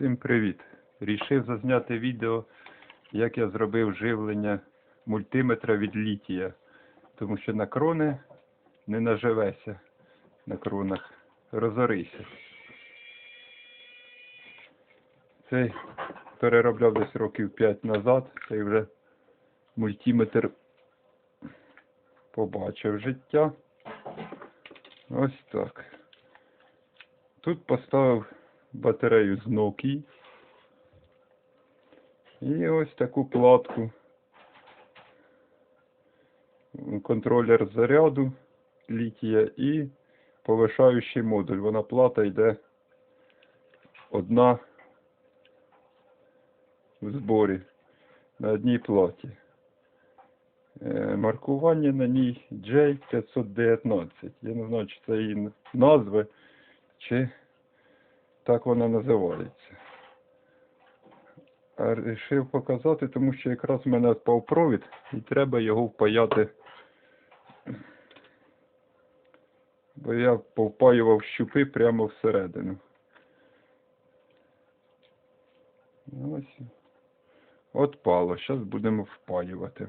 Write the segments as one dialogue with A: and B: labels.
A: Всім привіт! Рішив зазняти відео, як я зробив живлення мультиметра від літія. Тому що на крони не наживеся на кронах. Розорися. Цей переробляв десь років 5 назад. Цей вже мультиметр побачив життя. Ось так. Тут поставив батарею з Nokia. І ось таку платку. Контролер заряду літія і повишаючий модуль. Вона плата йде одна в зборі на одній платі. Е, Маркування на ній J519. Я не знаю, чи це її назви, чи так вона називається. А вирішив показати, тому що якраз в мене впав провід і треба його впаяти. Бо я повпаював щупи прямо всередину. Ось. От. Зараз будемо впаювати.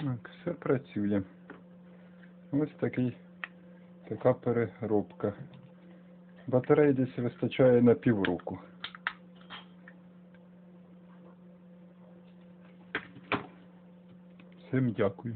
A: Так, все працює. Ось такий, така переробка. Батареї десь вистачає на півроку. Всім дякую.